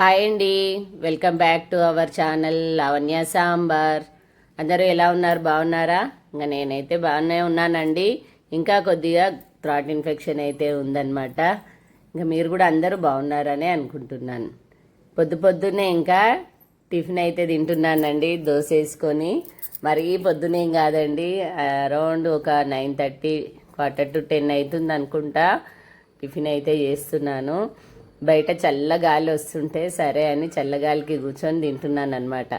Hi అండి. Welcome back to our channel Lavanya sambar. అందరూ ఎలా ఉన్నారు? బాగున్నారా? ఇంకా నేనైతే బాగానే ఉన్నానండి. ఇంకా కొద్దిగా థ్రాట్ ఇన్ఫెక్షన్ అయితే ఉందన్నమాట. ఇంకా మీరు కూడా అందరూ బాగున్నారనే అనుకుంటున్నాను. పొద్దు పొద్దున్నే ఇంకా టిఫిన్ అయితే తింటున్నానండి దోశ వేసుకొని మరీ పొద్దునేం కాదండి అరౌండ్ ఒక nine thirty quarter to ten అవుతుంది అనుకుంటా టిఫిన్ అయితే చేస్తున్నాను. బయట చల్లగాలి వస్తుంటే సరే అని చల్లగాలికి కూర్చొని తింటున్నాను అనమాట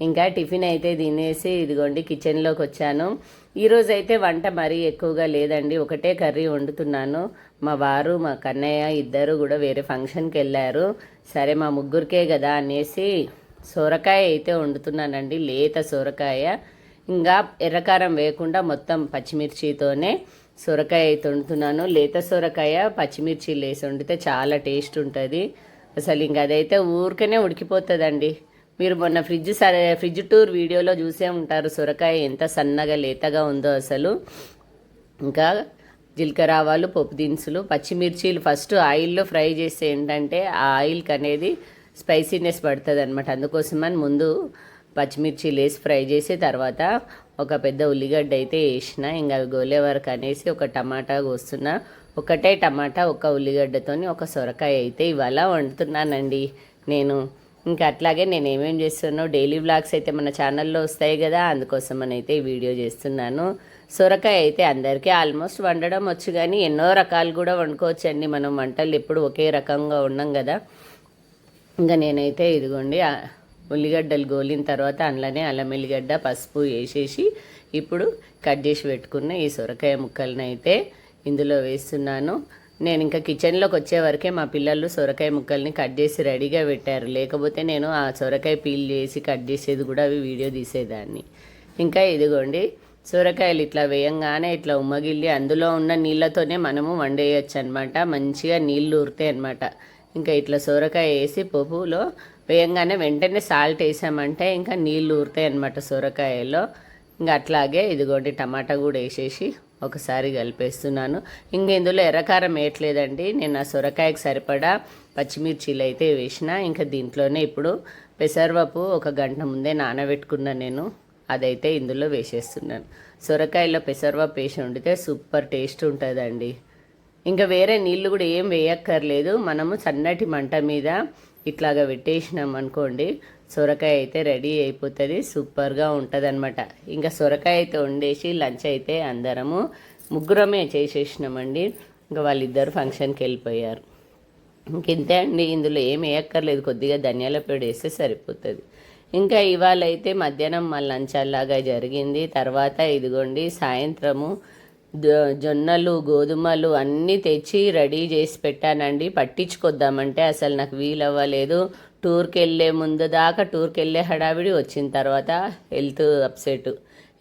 ఇంకా టిఫిన్ అయితే తినేసి ఇదిగోండి కిచెన్లోకి వచ్చాను. ఈరోజు అయితే వంట మరీ ఎక్కువగా లేదండి. ఒకటే కర్రీ వండుతున్నాను. మా వారు మా కన్నయ్య ఇద్దరు కూడా వేరే ఫంక్షన్కి వెళ్ళారు. సరే మా ముగ్గురికే కదా అనేసి సొరకాయ అయితే వండుతున్నానండి. లేత సొరకాయ. ఇంకా ఎర్రకారం వేయకుండా మొత్తం పచ్చిమిర్చితోనే సొరకాయ అయితే వండుతున్నాను. లేత సొరకాయ పచ్చిమిర్చి లేసి వండితే చాలా టేస్ట్ ఉంటుంది. అసలు ఇంక అదైతే ఊరికనే ఉడికిపోతుందండి. మీరు మొన్న ఫ్రిడ్జ్ సరే ఫ్రిడ్జ్ టూర్ వీడియోలో చూసే ఉంటారు సొరకాయ ఎంత సన్నగా లేతగా ఉందో అసలు. ఇంకా జీలకర్ర ఆవాలు పప్పు దినుసులు పచ్చిమిర్చీలు ఫస్ట్ ఆయిల్లో ఫ్రై చేస్తే ఏంటంటే ఆ ఆయిల్కి అనేది స్పైసీనెస్ పడుతుంది అనమాట అందుకోసమని ముందు పచ్చిమిర్చి వేసి ఫ్రై చేసి తర్వాత ఒక పెద్ద ఉల్లిగడ్డ అయితే వేసిన ఇంకా అవి గోలే వరకు అనేసి ఒక టమాటా కోస్తున్నా. ఒకటే టమాటా ఒక ఉల్లిగడ్డతోని ఒక సొరకాయ అయితే ఇవాళ వండుతున్నానండి నేను. ఇంకా అట్లాగే నేను ఏమేమి చేస్తున్నానో డైలీ వ్లాగ్స్ అయితే మన ఛానల్లో వస్తాయి కదా అందుకోసం అయితే ఈ వీడియో చేస్తున్నాను. సొరకాయ అయితే అందరికీ ఆల్మోస్ట్ వండడం వచ్చు కానీ ఎన్నో రకాలు కూడా వండుకోవచ్చండి. మనం వంటలు ఎప్పుడు ఒకే రకంగా ఉన్నాం కదా. ఇంకా నేనైతే ఇదిగోండి ఉల్లిగడ్డలు గోలిన తర్వాత అందులోనే అల్లం ఎల్లిగడ్డ పసుపు వేసేసి ఇప్పుడు కట్ చేసి పెట్టుకున్న ఈ సొరకాయ ముక్కలను అయితే ఇందులో వేస్తున్నాను. నేను ఇంకా కిచెన్లోకి వచ్చే వరకే మా పిల్లలు సొరకాయ ముక్కల్ని కట్ చేసి రెడీగా పెట్టారు. లేకపోతే నేను ఆ సొరకాయ పీల్ చేసి కట్ చేసేది కూడా అవి వీడియో తీసేదాన్ని. ఇంకా ఇదిగోండి సొరకాయలు ఇట్లా వేయంగానే ఇట్లా ఉమ్మగిల్లి అందులో ఉన్న నీళ్ళతోనే మనము వండేయచ్చు అనమాట మంచిగా నీళ్ళు ఊరుతాయి అనమాట ఇంకా ఇట్లా సొరకాయ వేసి పప్పులో వేయంగానే వెంటనే సాల్ట్ వేసామంటే ఇంకా నీళ్ళు ఊరుతాయి అనమాట సొరకాయలో. ఇంకా అట్లాగే ఇదిగోండి టమాటా కూడా వేసేసి ఒకసారి కలిపేస్తున్నాను. ఇంక ఇందులో ఎర్రకారం వేయట్లేదండి. నేను ఆ సొరకాయకి సరిపడా పచ్చిమిర్చీలు అయితే వేసిన. ఇంకా దీంట్లోనే ఇప్పుడు పెసరపప్పు ఒక గంట ముందే నానబెట్టుకున్నాను నేను. అదైతే ఇందులో వేసేస్తున్నాను. సొరకాయలో పెసరపప్పు వేసి వండితే సూపర్ టేస్ట్ ఉంటుందండి. ఇంకా వేరే నీళ్ళు కూడా ఏం వేయక్కర్లేదు. మనము సన్నటి మంట మీద ఇట్లాగా పెట్టేసినాం అనుకోండి సొరకాయ అయితే రెడీ అయిపోతుంది సూపర్గా ఉంటుంది అనమాట ఇంకా సొరకాయ అయితే వండేసి లంచ్ అయితే అందరము ముగ్గురమే చేసేసినామండి. ఇంకా వాళ్ళిద్దరు ఫంక్షన్కి వెళ్ళిపోయారు. ఇంకెంతే అండి ఇందులో ఏం వేయక్కర్లేదు కొద్దిగా ధనియాల పొడి వేస్తే సరిపోతుంది. ఇంకా ఇవాళ అయితే మధ్యాహ్నం మా లంచ్ అలాగా జరిగింది. తర్వాత ఇదిగోండి సాయంత్రము జొన్నలు గోధుమలు అన్నీ తెచ్చి రెడీ చేసి పెట్టానండి. పట్టించుకొద్దామంటే అసలు నాకు వీలవ్వలేదు. టూర్కి వెళ్ళే ముందు దాకా టూర్కి వెళ్ళే హడావిడి వచ్చిన తర్వాత హెల్త్ అప్సెట్.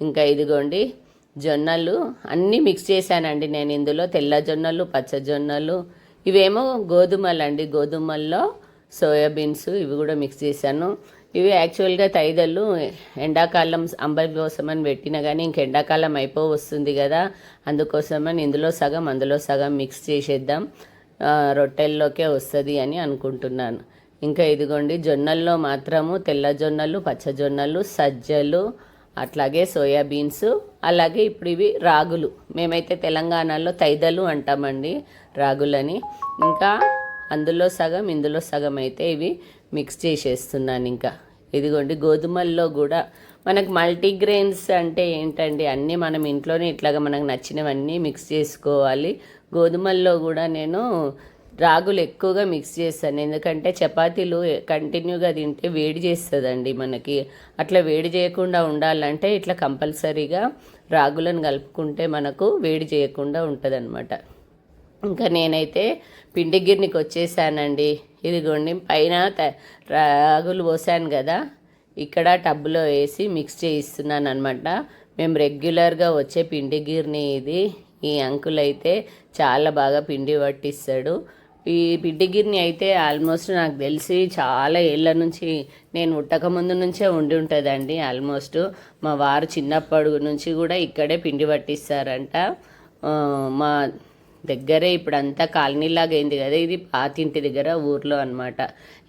ఇంకా ఇదిగోండి జొన్నలు అన్నీ మిక్స్ చేశానండి నేను ఇందులో. తెల్ల జొన్నలు పచ్చ జొన్నలు ఇవేమో గోధుమలు అండి గోధుమల్లో సోయాబీన్స్ ఇవి కూడా మిక్స్ చేశాను. ఇవి యాక్చువల్గా తైదళ్ళు ఎండాకాలం అంబలి కోసమని పెట్టినా కానీ ఇంక ఎండాకాలం అయిపో వస్తుంది కదా అందుకోసమని ఇందులో సగం అందులో సగం మిక్స్ చేసేద్దాం. రొట్టెల్లోకే వస్తుంది అని అనుకుంటున్నాను. ఇంకా ఇదిగోండి జొన్నల్లో మాత్రము తెల్ల జొన్నలు పచ్చ జొన్నలు సజ్జలు అట్లాగే సోయాబీన్స్ అలాగే ఇప్పుడు ఇవి రాగులు. మేమైతే తెలంగాణలో తైదలు అంటామండి రాగులని. ఇంకా అందులో సగం ఇందులో సగం అయితే ఇవి మిక్స్ చేసేస్తున్నాను ఇంకా. ఇదిగోండి గోధుమల్లో కూడా మనకు మల్టీగ్రెయిన్స్ అంటే ఏంటండి? అన్నీ మనం ఇంట్లోనే ఇట్లాగా మనకు నచ్చినవన్నీ మిక్స్ చేసుకోవాలి. గోధుమల్లో కూడా నేను రాగులు ఎక్కువగా మిక్స్ చేస్తాను. ఎందుకంటే చపాతీలు కంటిన్యూగా తింటే వేడి చేస్తుందండి మనకి. అట్లా వేడి చేయకుండా ఉండాలంటే ఇట్లా కంపల్సరీగా రాగులను కలుపుకుంటే మనకు వేడి చేయకుండా ఉంటుంది ఇంకా నేనైతే పిండి గిర్నికి వచ్చేసానండి. ఇదిగోండి పైన రాగులు పోసాను కదా. ఇక్కడ టబ్లో వేసి మిక్స్ చేయిస్తున్నాను అనమాట మేము రెగ్యులర్గా వచ్చే పిండి గిర్ని ఇది. ఈ అంకుల్ అయితే చాలా బాగా పిండి పట్టిస్తాడు. ఈ పిండి గిర్ని అయితే ఆల్మోస్ట్ నాకు తెలిసి చాలా ఏళ్ళ నుంచి నేను ఉట్టక ముందు నుంచే ఉండి ఉంటుందండి ఆల్మోస్ట్ మా వారు చిన్నప్పటి నుంచి కూడా ఇక్కడే పిండి పట్టిస్తారంట. మా దగ్గరే ఇప్పుడు అంతా కాలనీలాగా అయింది కదా ఇది పాతింటి దగ్గర ఊర్లో అనమాట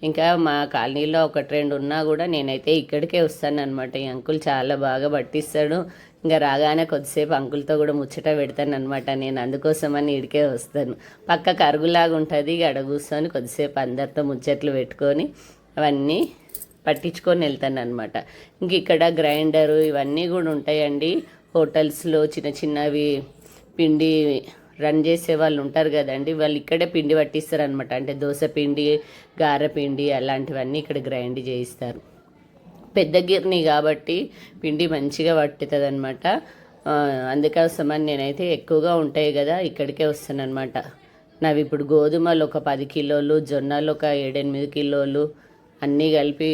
ఇంకా మా కాలనీలో ఒకటి రెండు ఉన్నా కూడా నేనైతే ఇక్కడికే వస్తాను అనమాట ఈ అంకుల్ చాలా బాగా పట్టిస్తాడు. ఇంకా రాగానే కొద్దిసేపు అంకుల్తో కూడా ముచ్చట పెడతాను అనమాట నేను అందుకోసమని ఇడికే వస్తాను. పక్క కరుగులాగా ఉంటుంది అక్కడ కూర్చొని కొద్దిసేపు అందరితో ముచ్చట్లు పెట్టుకొని అవన్నీ పట్టించుకొని వెళ్తాను అనమాట ఇంక ఇక్కడ గ్రైండరు ఇవన్నీ కూడా ఉంటాయండి. హోటల్స్లో చిన్న చిన్నవి పిండి రన్ చేసే వాళ్ళు ఉంటారు కదండి. వాళ్ళు ఇక్కడే పిండి పట్టిస్తారు అనమాట అంటే దోశ పిండి గార పిండి అలాంటివన్నీ ఇక్కడ గ్రైండ్ చేయిస్తారు. పెద్ద గిర్ని కాబట్టి పిండి మంచిగా పట్టుతుంది అనమాట అందుకోసమని నేనైతే ఎక్కువగా ఉంటాయి కదా ఇక్కడికే వస్తానమాట అనమాట నావి ఇప్పుడు గోధుమలు ఒక పది కిలోలు జొన్నలు ఒక ఏడెనిమిది కిలోలు అన్నీ కలిపి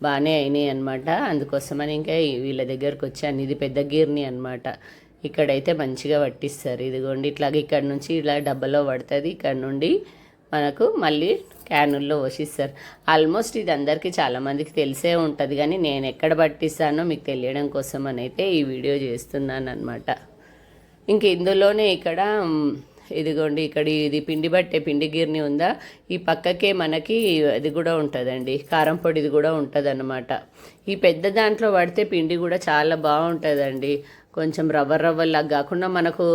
బాగానే అయినాయి అనమాట అందుకోసమని ఇంకా వీళ్ళ దగ్గరకు వచ్చాను ఇది పెద్ద గిర్ని అనమాట ఇక్కడైతే మంచిగా పట్టిస్తారు. ఇదిగోండి ఇట్లాగ ఇక్కడ నుంచి ఇలా డబ్బాలో పడుతుంది. ఇక్కడ నుండి మనకు మళ్ళీ క్యానుల్లో పోషిస్తారు. ఆల్మోస్ట్ ఇది అందరికీ చాలామందికి తెలిసే ఉంటుంది కానీ నేను ఎక్కడ పట్టిస్తానో మీకు తెలియడం కోసం అని అయితే ఈ వీడియో చేస్తున్నాను అనమాట ఇంక ఇందులోనే ఇక్కడ ఇదిగోండి ఇక్కడ ఇది పిండి బట్టే పిండి గిర్ని ఉందా? ఈ పక్కకే మనకి అది కూడా ఉంటుందండి కారం పొడిది కూడా ఉంటుంది ఈ పెద్ద దాంట్లో పడితే పిండి కూడా చాలా బాగుంటుందండి. కొంచెం రవ్వ రవ్వలాగా కాకుండా మనకు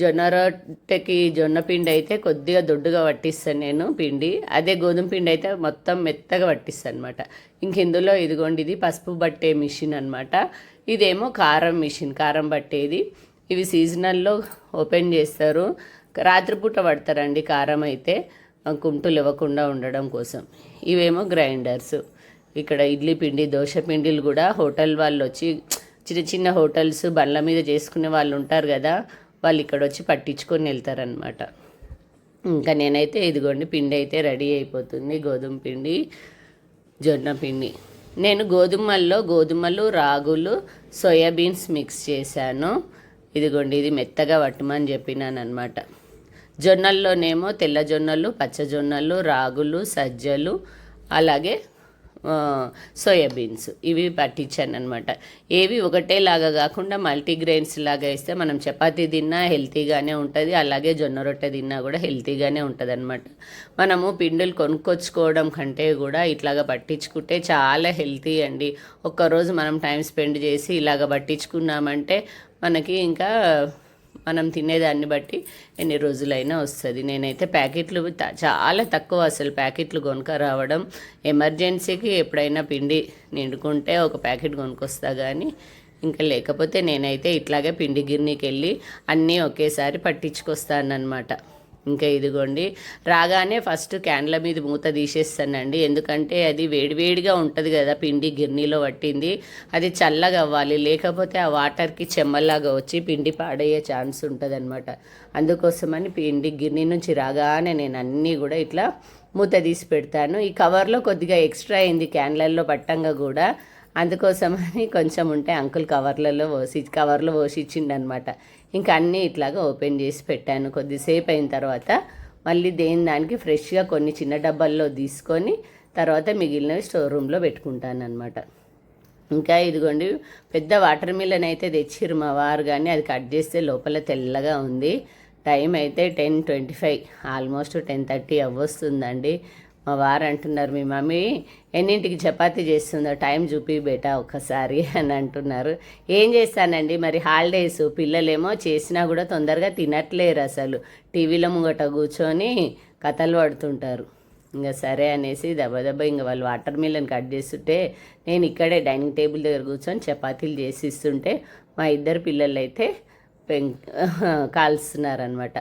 జొన్న రొట్టెకి జొన్న పిండి అయితే కొద్దిగా దొడ్డుగా పట్టిస్తాను నేను పిండి. అదే గోధుమ పిండి అయితే మొత్తం మెత్తగా పట్టిస్తాను అనమాట ఇంక ఇందులో ఇదిగోండి ఇది పసుపు బట్టే మిషన్ అనమాట ఇదేమో కారం మిషన్ కారం పట్టేది ఇవి సీజనల్లో ఓపెన్ చేస్తారు. రాత్రిపూట పడతారండి కారం అయితే. కుంటులు ఇవ్వకుండా ఉండడం కోసం. ఇవేమో గ్రైండర్స్. ఇక్కడ ఇడ్లీ పిండి దోశ పిండిలు కూడా హోటల్ వాళ్ళు వచ్చి చిన్న చిన్న హోటల్స్ బండ్ల మీద చేసుకునే వాళ్ళు ఉంటారు కదా వాళ్ళు ఇక్కడ వచ్చి పట్టించుకొని వెళ్తారనమాట ఇంకా నేనైతే ఇదిగోండి పిండి అయితే రెడీ అయిపోతుంది. గోధుమ పిండి జొన్న పిండి. నేను గోధుమల్లో గోధుమలు రాగులు సోయాబీన్స్ మిక్స్ చేశాను. ఇదిగోండి ఇది మెత్తగా వట్టమని చెప్పినాను అనమాట జొన్నల్లోనేమో తెల్ల జొన్నలు పచ్చ జొన్నలు రాగులు సజ్జలు అలాగే సోయాబీన్స్. ఇవి పట్టించాను అనమాట ఏవి ఒకటేలాగా కాకుండా మల్టీగ్రెయిన్స్ లాగా వేస్తే మనం చపాతీ తిన్నా హెల్తీగానే ఉంటుంది. అలాగే జొన్న రొట్టె తిన్నా కూడా హెల్తీగానే ఉంటుంది అనమాట మనము పిండులు కొనుక్కొచ్చుకోవడం కంటే కూడా ఇట్లాగా పట్టించుకుంటే చాలా హెల్తీ అండి. ఒక్కరోజు మనం టైం స్పెండ్ చేసి ఇలాగ పట్టించుకున్నామంటే మనకి ఇంకా మనం తినేదాన్ని బట్టి ఎన్ని రోజులైనా వస్తుంది. నేనైతే ప్యాకెట్లు చాలా తక్కువ అసలు ప్యాకెట్లు కొనుక రావడం. ఎమర్జెన్సీకి ఎప్పుడైనా పిండి నిండుకుంటే ఒక ప్యాకెట్ కొనుక్కొస్తా కానీ ఇంకా లేకపోతే నేనైతే ఇట్లాగే పిండి గిన్నెకి వెళ్ళి అన్నీ ఒకేసారి పట్టించుకొస్తానమాట ఇంకా ఇదిగోండి. రాగానే ఫస్ట్ క్యాన్ల మీద మూత తీసేస్తానండి. ఎందుకంటే అది వేడివేడిగా ఉంటుంది కదా పిండి గిన్నెలో పట్టింది. అది చల్లగా అవ్వాలి. లేకపోతే ఆ వాటర్కి చెమ్మలాగా వచ్చి పిండి పాడయ్యే ఛాన్స్ ఉంటుంది అనమాట అందుకోసమని పిండి గిన్నె నుంచి రాగానే నేను అన్నీ కూడా ఇట్లా మూత తీసి పెడతాను. ఈ కవర్లో కొద్దిగా ఎక్స్ట్రా అయింది క్యాన్లల్లో పట్టంగా కూడా. అందుకోసమని కొంచెం ఉంటే అంకుల్ కవర్లలో పోసి కవర్లో పోసి ఇచ్చిండనమాట ఇంకా అన్నీ ఇట్లాగా ఓపెన్ చేసి పెట్టాను. కొద్దిసేపు అయిన తర్వాత మళ్ళీ దేని దానికి ఫ్రెష్గా కొన్ని చిన్న డబ్బాల్లో తీసుకొని తర్వాత మిగిలినవి స్టోర్ రూమ్లో పెట్టుకుంటాను అనమాట ఇంకా ఇదిగోండి పెద్ద వాటర్ మిలన్ అయితే తెచ్చిర్రు మా వారు కానీ అది కట్ చేస్తే లోపల తెల్లగా ఉంది. టైం అయితే ten twenty five almost ten thirty అవ్వొస్తుందండి. మా వారు అంటున్నారు మీ మమ్మీ ఎన్నింటికి చపాతి చేస్తుందో టైం చూపి బేటా ఒక్కసారి అని అంటున్నారు. ఏం చేస్తానండి? మరి హాలిడేస్ పిల్లలేమో చేసినా కూడా తొందరగా తినట్లేరు అసలు. టీవీలో ముంగట కూర్చొని కథలు పడుతుంటారు. ఇంకా సరే అనేసి దెబ్బ దెబ్బ ఇంకా వాళ్ళు వాటర్ మిల్లన్ కట్ చేస్తుంటే నేను ఇక్కడే డైనింగ్ టేబుల్ దగ్గర కూర్చొని చపాతీలు చేసిస్తుంటే మా ఇద్దరు పిల్లలు అయితే పెం కాల్స్తున్నారనమాట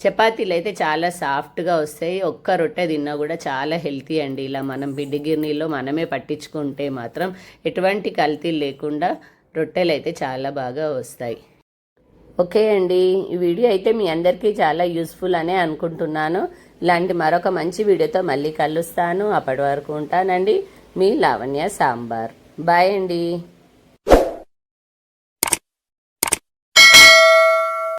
చపాతీలు అయితే చాలా సాఫ్ట్గా వస్తాయి. ఒక్క రొట్టె తిన్నా కూడా చాలా హెల్తీ అండి. ఇలా మనం బిడ్డిగిర్నీలో మనమే పట్టించుకుంటే మాత్రం ఎటువంటి కల్తీ లేకుండా రొట్టెలు అయితే చాలా బాగా వస్తాయి. ఓకే అండి. ఈ వీడియో అయితే మీ అందరికీ చాలా యూస్ఫుల్ అనే అనుకుంటున్నాను. ఇలాంటి మరొక మంచి వీడియోతో మళ్ళీ కలుస్తాను. అప్పటి వరకు ఉంటానండి. మీ లావణ్య సాంబార్. బాయ్ అండి.